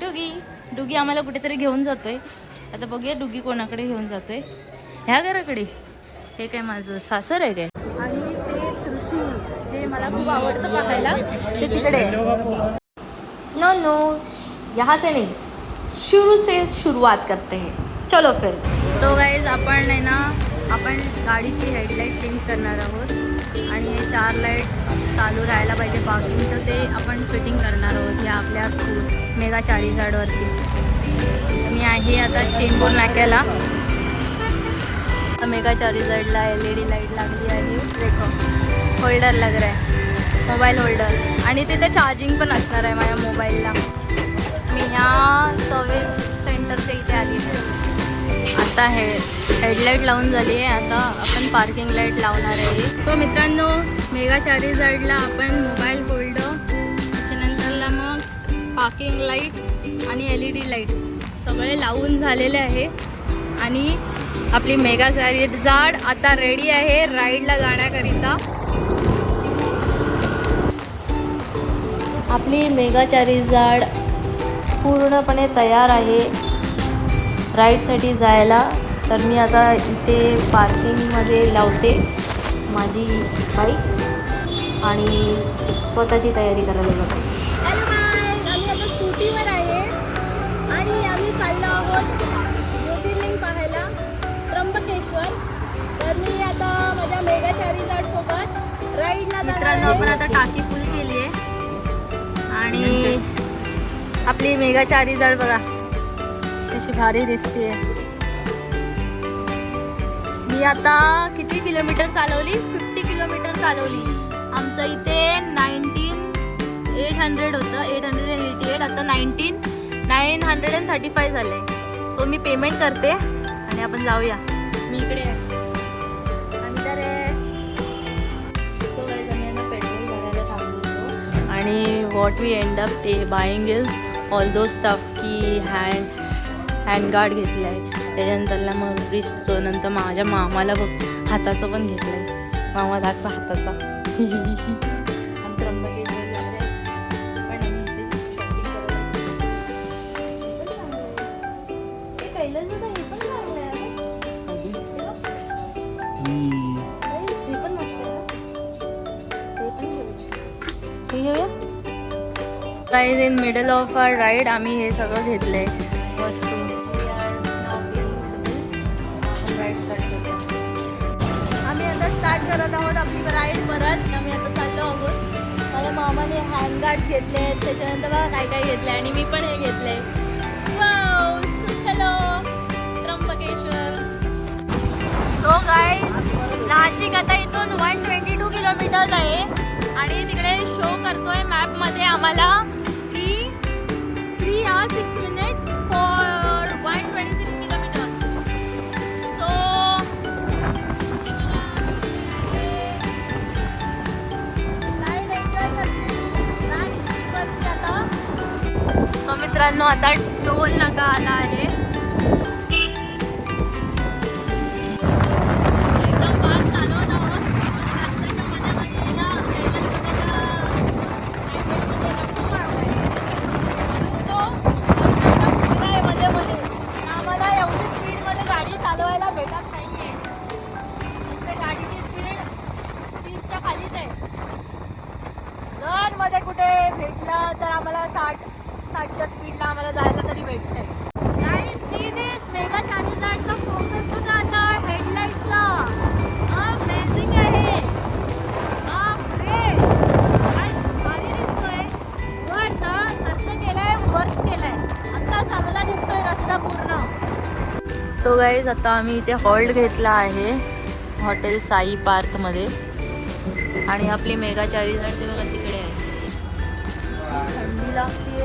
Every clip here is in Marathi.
डुगी. डुगी आम्हाला कुठेतरी घेऊन जातोय. आता बघूया डुगी कोणाकडे घेऊन जातोय. ह्या घराकडे. हे काय माझं सासर आहे काय? आणि ते त्रिशूल जे मला खूप आवडतं पाहायला ते तिकडे नो नो यहाँ से नहीं. शुरू से शुरुआत करते हैं. चलो फिर. सो गाइज आपण आहे ना आपण गाडीची हेडलाईट चेंज करणार आहोत. आणि हे चार लाइट चालू राहायला पाहिजे पार्किंगचं ते आपण फिटिंग करणार आहोत. आपल्या स्कूल मेगा चाळीस झाडवरती मी आहे आता चेंबूर नाक्याला. मेगा चाळीस झाडला एल ई डी लाइट लागली आहे. देखो होल्डर लग रहा मोबाईल होल्डर आणि तिथे चार्जिंग पण असणार आहे माझ्या मोबाईलला मी ह्या सर्विस सेंटरच्या इथे आली आहे. आता हे हेडलाईट लावून झाली आहे. आता आपण पार्किंग लाइट लावणार आहे. सो मित्रांनो मेगा चार्जिजार्डला आपण पार्किंग लाइट आणि एल ई डी लाइट सगळे लावून झालेले आहे. आणि आपली मेगा जाड आता रेडी आहे राईडला जाण्याकरिता. आपली मेगा जाड पूर्णपणे तयार आहे. राईडसाठी जायला. तर मी आता इथे पार्किंगमध्ये लावते माझी बाईक आणि स्वतःची तयारी करायला जाते. ज्योतिर्लिंग पाहायला त्र्यंबकेश्वर. तर मी आता माझ्या मेगा चारीजाड सोबत राईडला मित्रांनो आपण आता टाकी फुल केली आहे. आणि आपली मेगा चारीजाड बघा. कशी भारी दिसते मी आता किती किलोमीटर चालवली? फिफ्टी किलोमीटर चालवली. आमचं इथे नाईन्टीन एट हंड्रेड होतं. एट हंड्रेड एटी एट आता nineteen nine hundred and thirty five झालं आहे सो मी पेमेंट करते आणि आपण जाऊया. मी इकडे आहे. आम्ही तर पेट्रोल भरायला थांबलो आणि वॉट वी एंड अप टे buying is all those stuff की हँड हँडगार्ड घेतलं आहे त्याच्यानंतरला मग रिस्टचं नंतर माझ्या मामाला बघ हाताचं पण घेतलं आहे मामा दाखवा हाताचा. Guys in middle of our ride आम्ही हे सगळं घेतलंय. वस्तू. आम्ही आता स्टार्ट करत आहोत आपली राईड परत. आम्ही आता चाललो आहोत. माझ्या मामाने हँडगार्ड्स घेतले आहेत. त्याच्यानंतर बघा काय काय घेतलंय. आणि मी पण हे घेतले चलो. त्र्यंबकेश्वर. सो गाईज नाशिक आता इथून वन ट्वेंटी टू किलोमीटर्स आहे. आणि तिकडे शो करतोय मॅपमध्ये आम्हाला. Minutes for one twenty six kilometres so so मित्रांनो आता टोल नाका आला आहे. सो गाईज आता आम्ही इथे हॉल्ट घेतला आहे हॉटेल साई पार्कमध्ये आणि आपली मेगा चार्जेस ते बघा तिकडे आहे. थंडी लागते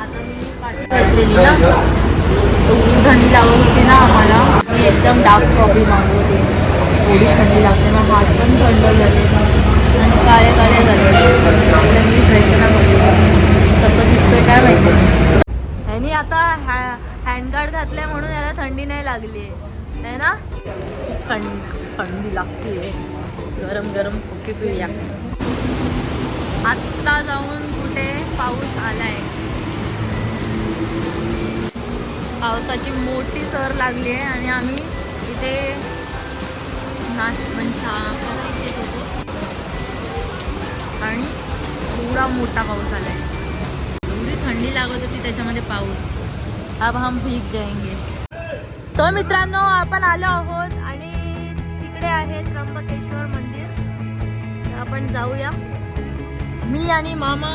आता मी पाठी बसलेली ना. थंडी लागत होती ना आम्हाला. मी एकदम डार्क कॉफी मागवते एवढी थंडी लागते मग हात पण थंड झाले. आणि काळे काळे झाले. आता मी फ्रेश कसं दिसतोय काय माहिती? ह्यानी आता हॅ हँडगार्ड घातलंय म्हणून याला थंडी नाही लागली. आहे ना? थंड थंडी लागते गरम गरम खोकी पिऊया? आत्ता जाऊन कुठे पाऊस आलाय? पावसाची मोठी सर लागली आहे आणि आम्ही इथे घेत होतो आणि एवढा मोठा पाऊस आला आहे एवढी थंडी लागत होती त्याच्यामध्ये पाऊस. अब हम भीग जाएंगे। सो मित्रांनो आपण आलो आहोत आणि तिकडे आहे त्र्यंबकेश्वर मंदिर. आपण जाऊया. मी आणि मामा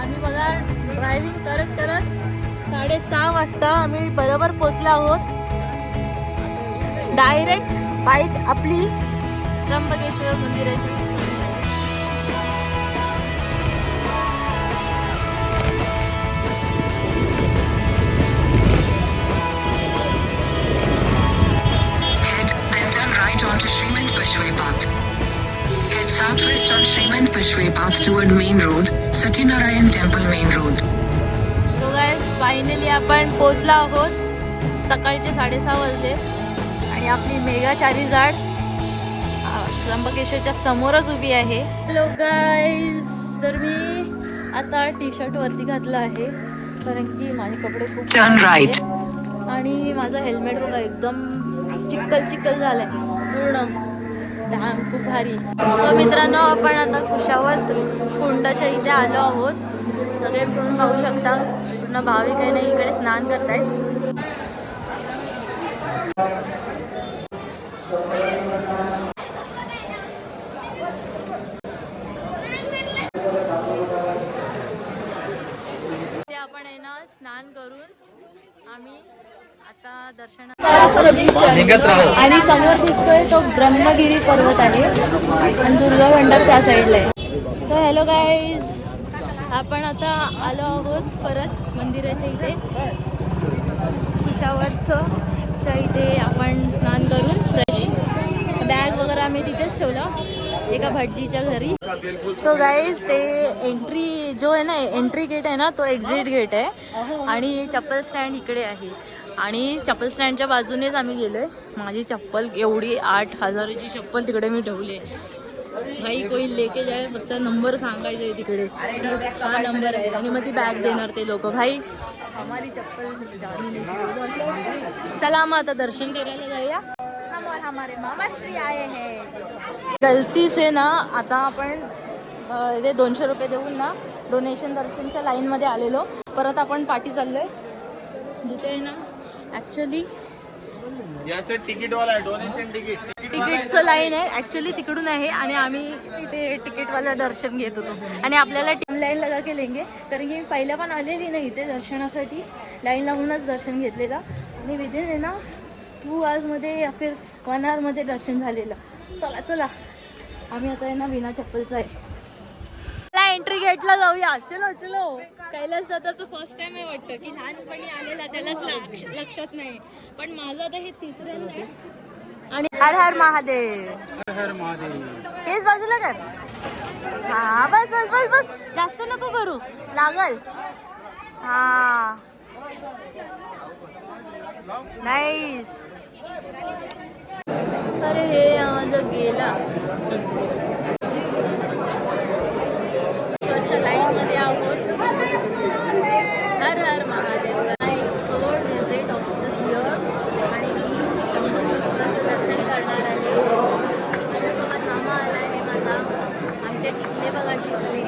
आम्ही बघा ड्रायव्हिंग करत करत साडेसहा वाजता आम्ही बरोबर पोचलो आहोत. डायरेक्ट बाईक आपली त्र्यंबकेश्वर मंदिराची. Pashwe Path toward Main Road, Satyanarayan Temple Main Road. So काय फायनली आपण पोचलो आहोत सकाळचे साडेसहा वाजले आणि आपली मेगा चारी जाड आ, त्र्यंबकेश्वरच्या समोरच उभी आहे हॅलो गाईज तर मी आता टी शर्ट वरती घातलं आहे कारण की माझे कपडे खूप. झाले. आणि माझं हेल्मेट बघा एकदम चिक्कल चिक्कल झालंय पूर्ण डॅम खूप भारी. तर मित्रांनो आपण आता कुशावत कुंडाच्या इथे आलो आहोत. सगळे तुम्ही पाहू शकता. पूर्ण भाविक आहे ना इकडे स्नान करतायत ते आपण आहे ना स्नान करून आम्ही आता दर्शना आणि समोर दिसतोय तो ब्रह्मगिरी पर्वत आहे. आणि दुर्गा मंडप त्या साईडला आहे. सो हॅलो गाईज आपण आता आलो आहोत परत मंदिराच्या इथे. कुशावरच्या इथे आपण स्नान करून फ्रेश बॅग वगैरे आम्ही तिथेच ठेवला एका भटजीच्या घरी. सो गाईज ते एंट्री जो आहे ना एंट्री गेट आहे ना तो एक्झिट गेट आहे. आणि चप्पल स्टँड इकडे आहे. आणि चप्पल स्टँडच्या बाजूनेच आम्ही गेलोय. माझी चप्पल एवढी आठ हजाराची चप्पल तिकडे मी ठेवली भाई कोई लेके जाय फक्त नंबर सांगायचा आहे तिकडे. हा नंबर आहे. आणि मग ती बॅग देणार ते लोक. भाई हमारी चप्पल चला मग आता दर्शन करायला जाऊया. हमारे मामाश्री आए हैं गलती से ना आता आपण ते दोनशे रुपये देऊन ना डोनेशन दर्शनच्या लाईनमध्ये आलेलो. परत आपण पाठी चाललोय. जिथे ना ॲक्च्युली यहाँ से टिकट वाला डोनेशन टिकट टिकट तिकीटचं लाईन आहे. ॲक्च्युली तिकडून आहे आणि आम्ही तिथे तिकीटवालं दर्शन घेत होतो. आणि आपल्याला टीम लाईन लगा के लेंगे. कारण की मी पहिल्या पण आलेली नाही इथे दर्शनासाठी. लाईन लागूनच दर्शन घेतलेलं. आणि विदिन आहे ना टू आवर्समध्ये या फिर वन आवरमध्ये दर्शन झालेलं. चला चला. आम्ही आता आहे ना बिना चप्पलचं आहे. चला एंट्री गेटला जाऊया. चलो चलो. कैलास दादाचं फर्स्ट टाइम आहे वाटतं. की लहानपणी आलेला त्यालाच लक्ष लक्षात नाही. पण माझं आता हे तिसऱ्यांदा आहे. आणि हर हर महादेव. हर महादेव. केस बाजूला कर. हा बस बस बस बस. जास्त नको करू. लागल. हा. नाईस अरे हे आवाज गेला चर्चच्या लाईन मध्ये आहोत Har Har Mahadev third visit of this year आणि मी शंभर दर्शन करणार आहे माझ्यासोबत मामा आला आहे माझा आमचे टिकले बघा टिकले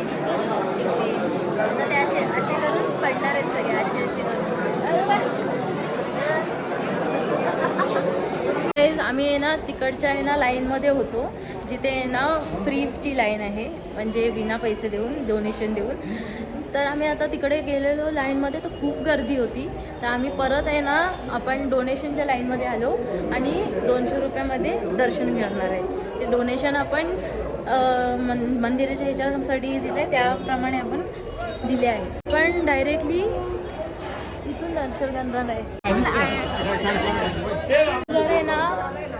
टिकले आता ते असे असे करून पडणार आहेत सगळे असे असे करून अरे वा. Guys, आम्ही आहे ना तिकडच्या आहे ना लाईनमध्ये होतो. जिथे आहे ना फ्रीची लाईन आहे. म्हणजे विना पैसे देऊन डोनेशन देऊन. तर आम्ही आता तिकडे गेलेलो लाईनमध्ये तर खूप गर्दी होती. तर आम्ही परत आहे ना आपण डोनेशनच्या लाईनमध्ये आलो आणि दोनशे रुपयामध्ये दर्शन घेणार आहे. ते डोनेशन आपण मन मंदिराच्या ह्याच्यासाठी दिले त्याप्रमाणे आपण दिले आहे. पण डायरेक्टली इथून दर्शन करणार आहे.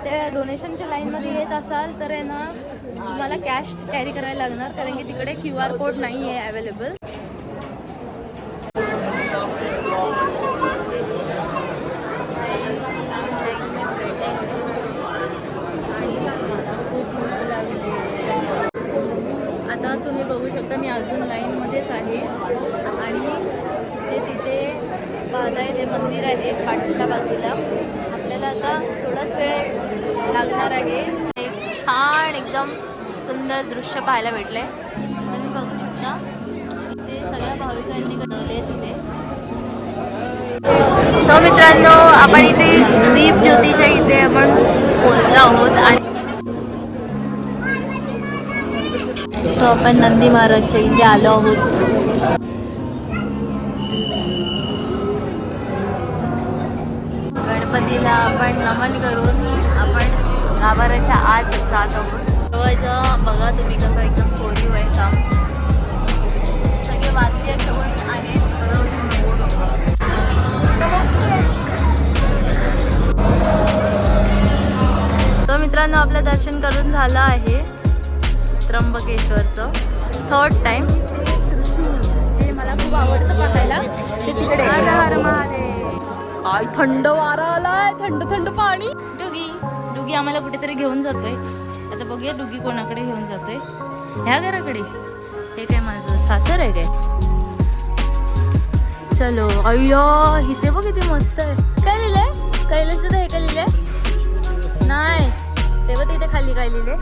त्या डोनेशनच्या लाईनमध्ये येत असाल तर आहे ना तुम्हाला कॅश कॅरी करायला लागणार कारण की तिकडे क्यू आर कोड नाही आहे अवेलेबल आता तुम्ही बघू शकता मी अजून लाईनमध्येच आहे. आणि जे तिथे बाधा आहे ते मंदिर आहे पाठच्या बाजूला आपल्याला आता थोडाच वेळ लागणार आहे. एक छान एकदम सुंदर दृश्य पाहायला भेटलंय. तुम्ही बघू शकता. ते सगळ्या भाविकांनी घडवले तिथे तो मित्रांनो आपण इथे दीप ज्योतीच्या इथे आपण पोहोचलो आहोत आणि आपण नंदी महाराजच्या इथे आलो आहोत. गणपतीला आपण नमन करून आपण गाभाऱ्याच्या आत जात आहोत. बघा तुम्ही कसा एकदम कोरीव आहे काम सगळे वाद्य घेऊन आहेत सो मित्रांनो आपलं दर्शन करून झालं आहे त्र्यंबकेश्वरचं थर्ड टाइम ते मला खूप आवडतं पाहायला ते तिकडे. हर महादेव. काय थंड वारा आलाय थंड थंड पाणी. डुगी डुगी आम्हाला कुठेतरी घेऊन जातोय. आता बघूया डुगी कोणाकडे घेऊन जातोय. ह्या घराकडे. हे काय माझं सासर आहे काय? चलो अय्या इथे बघ किती मस्त आहे. काय लिहिलंय? कैलास हे काय लिहिलंय? नाही. तेव्हा तिथे खाली काय लिहिले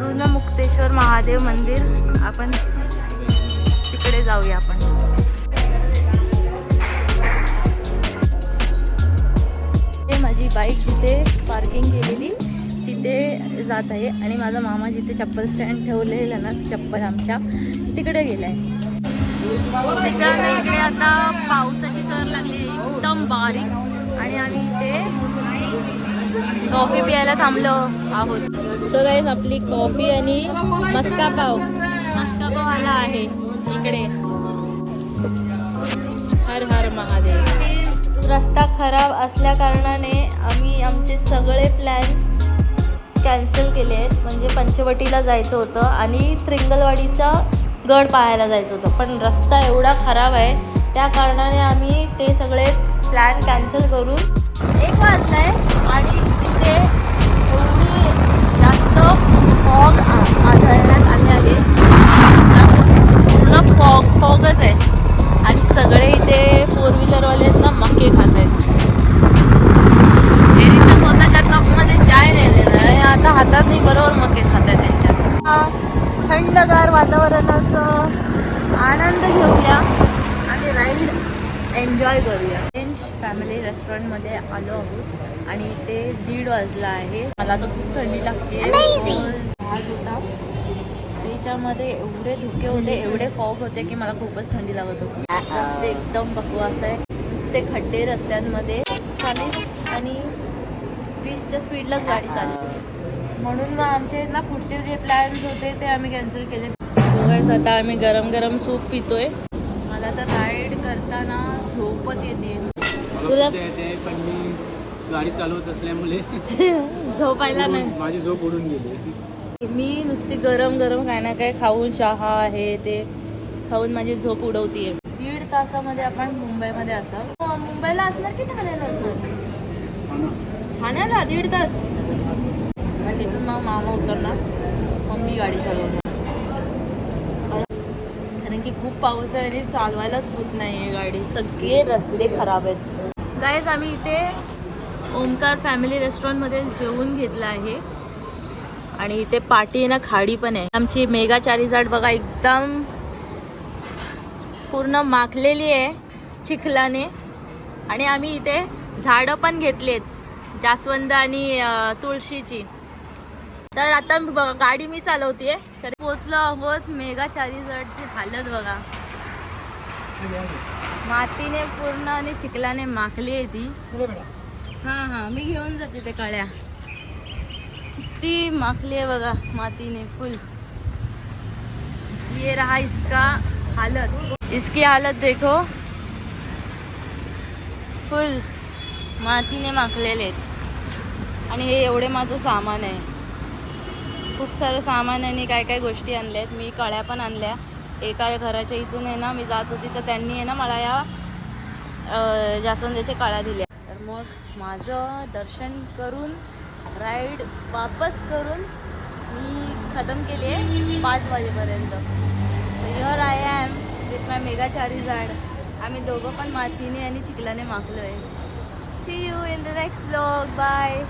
ऋणमुक्तेश्वर महादेव मंदिर. आपण तिकडे जाऊया आपण. माझी बाईक जिथे पार्किंग केलेली तिथे जात आहे. आणि माझा मामा जिथे चप्पल स्टँड ठेवलेलं ना चप्पल आमच्या तिकडे गेलाय. मित्रांनो इकडे आता पावसाची सर लागली एकदम बारीक. आणि आम्ही इथे कॉफी प्यायला थांबलो आहोत. सो गाईज आपली कॉफी आणि मस्का पाव मस्का पाव आला आहे. इकडे. हर हर महादेव. रस्ता खराब असल्या कारणाने आम्ही आमचे सगळे प्लॅन्स कॅन्सल केले आहेत. म्हणजे पंचवटीला जायचं होतं आणि त्रिंगलवाडीचा गड पाहायला जायचं होतं. पण रस्ता एवढा खराब आहे त्या कारणाने आम्ही ते सगळे प्लॅन कॅन्सल करून एक वाजला आहे आणि तिथे एवढी जास्त फॉग आढळण्यात आले आहे. पूर्ण फॉग फॉगच आहे. आणि सगळे इथे फोर व्हीलरवाले आहेत ना मक्के खात आहेत. तर स्वतःच्या कपमध्ये चाय नाही देणार आणि आता हातात नाही बरोबर मक्के खात आहेत त्यांच्या. थंडगार वातावरणाचा आनंद घेऊया आणि राईड एन्जॉय करूया. फॅमिली रेस्टॉरंटमध्ये आलो आहोत आणि इथे दीड वाजला आहे. मला तर खूप थंडी लागते. होता त्याच्यामध्ये एवढे धुके होते एवढे फॉग होते की मला खूपच थंडी लागत होती. रस्ते एकदम बकवास आहे. नुसते खड्डे रस्त्यांमध्ये. चाळीस आणि वीसच्या स्पीडलाच गाडी चालते म्हणून मग आमचे ना पुढचे जे प्लॅन्स होते ते आम्ही कॅन्सल केले. आता आम्ही गरम गरम सूप पितोय. मला तर राईड करताना झोपच येते. तुला पण मी गाडी चालवत असल्यामुळे झोपायला नाही. माझी झोप उडून गेली. मी नुसती गरम गरम काय ना काय खाऊन चहा आहे ते खाऊन माझी झोप उडवतीये. दीड तासामध्ये आपण मुंबईमध्ये असाल. मुंबईला असणार की ठाण्याला असणार? ठाण्याला? दीड तास. मग तिथून मग मामा उतरणार. मग मी गाडी चालवणार. कारण की खूप पाऊस आहे आणि चालवायलाच होत नाही आहे गाडी. सगळे रस्ते खराब आहेत. गायज आम्ही इथे ओमकार फॅमिली रेस्टॉरंटमध्ये जेवून घेतलं आहे. आणि इथे पाटी आहे ना खाडी पण आहे. आमची मेगा चारीजाड बघा एकदम पूर्ण माखलेली आहे चिखलाने. आणि आम्ही इथे झाडं पण घेतलेत जास्वंद आणि तुळशीची. तर आता गाडी मी चालवते तर पोचलो आहोत मेगा चारीजाडची हालत बघा. मातीने पूर्ण आणि चिखलाने माखली आहे ती. हां हां मी घेऊन जाते ते कळ्या. किती माखली आहे बघा मातीने फुल. ये रहा इसका हालत. इसकी हालत देखो. फुल मातीने माखलेले आहेत. आणि हे एवढे माझं सामान आहे. खूप सारं सामान आणि काय काय गोष्टी आणल्या आहेत मी कळ्या पण आणल्या. एका घराच्या इथून आहे ना मी जात होती तर त्यांनी आहे ना मला या जास्वंदाच्या काळ्या दिल्या तर मग माझं दर्शन करून राईड वापस करून मी खतम केली आहे पाच वाजेपर्यंत. So your I am with my मेगाचारी झाड आम्ही दोघं पण मातीने आणि चिखलाने माखलो आहे see you in the next blog bye